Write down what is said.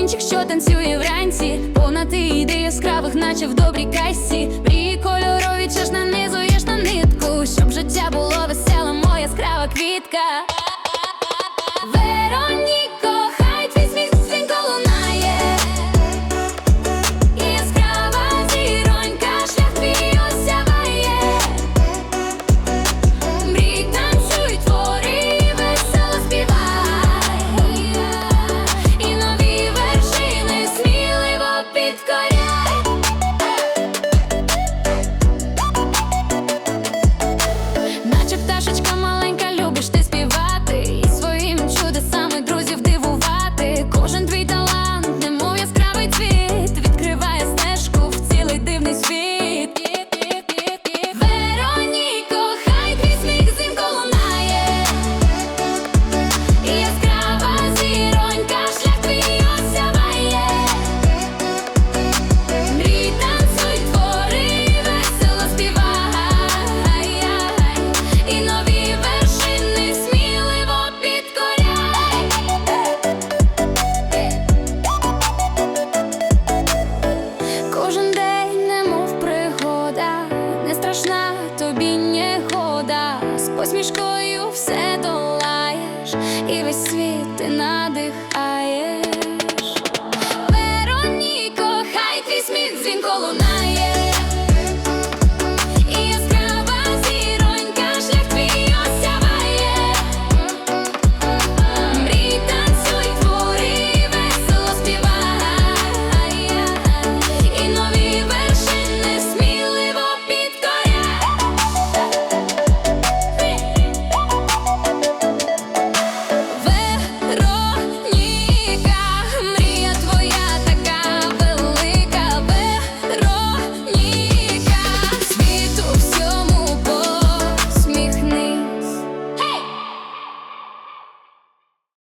Камінчик, що танцює вранці, понад іде яскравих, наче в добрій касі. Мрії кольорові, чеш нанизуєш на нитку, щоб життя було веселе, моя яскрава квітка. посмішкою все долаєш, і весь світ ти надихаєш. Вероніко, хай твій сміх дзвінко.